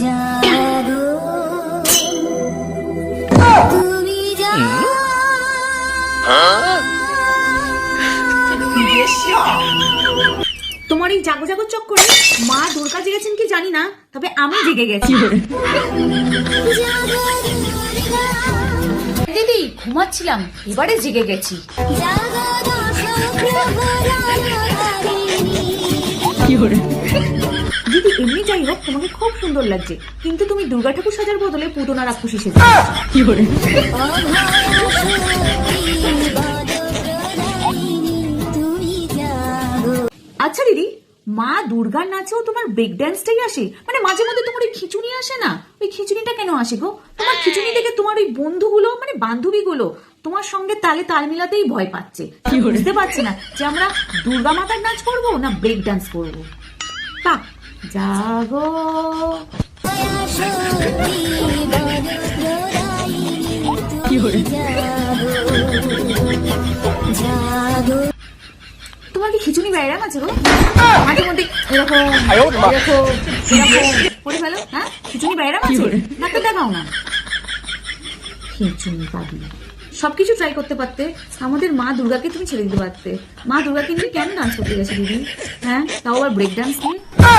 জাগো। তুমি জাগো তোমার এই জাগো জাগো চক্করে মা দুর্গা জেগেছেন কি জানি না তবে আমি জেগে গেছি। দিদি ঘুমাচ্ছিলাম এবারে জেগে গেছি। দিদি হোক তোমাকে খুব সুন্দর লাগছে। কিন্তু তুমি দুর্গা ঠাকুর সাজার বদলে পুতনা রাক্ষসী সেজে তুমি জাগো আচ্ছা দিদি, মা দুর্গার নাচেও তোমার ব্রেক ড্যান্সটাই আসে? মানে মাঝে মধ্যে তোমার ওই খিচুড়ি আসে না? ওই খিচুড়িটা কেন আসে গো? তোমার খিচুড়ি দেখে তোমার ওই বন্ধুগুলো মানে বান্ধবীগুলো, তোমার সঙ্গে তালে তাল মিলাতেই ভয় পাচ্ছে। বুঝতে পারছি না যে আমরা দুর্গা মাতার নাচ করব না ব্রেক ডান্স করব? তা জাগো তোমার কি খিচুড়ি ব্যায়াম আছে গো? মাঝে মধ্যে এরকম এরকম করে ফেলো হ্যাঁ? খিচুড়ি ব্যায়াম আছে? ডাক্তার দেখাও না। খিচুড়ি পাবি। সবকিছু ট্রাই করতে পারতে। আমাদের মা দুর্গাকে তুমি ছেড়ে দিতে পারতে। মা দুর্গাকে নিয়ে কেন ডান্স করতে গেছে দিদি? হ্যাঁ? তাও আবার ব্রেক ডান্স নিয়ে? মা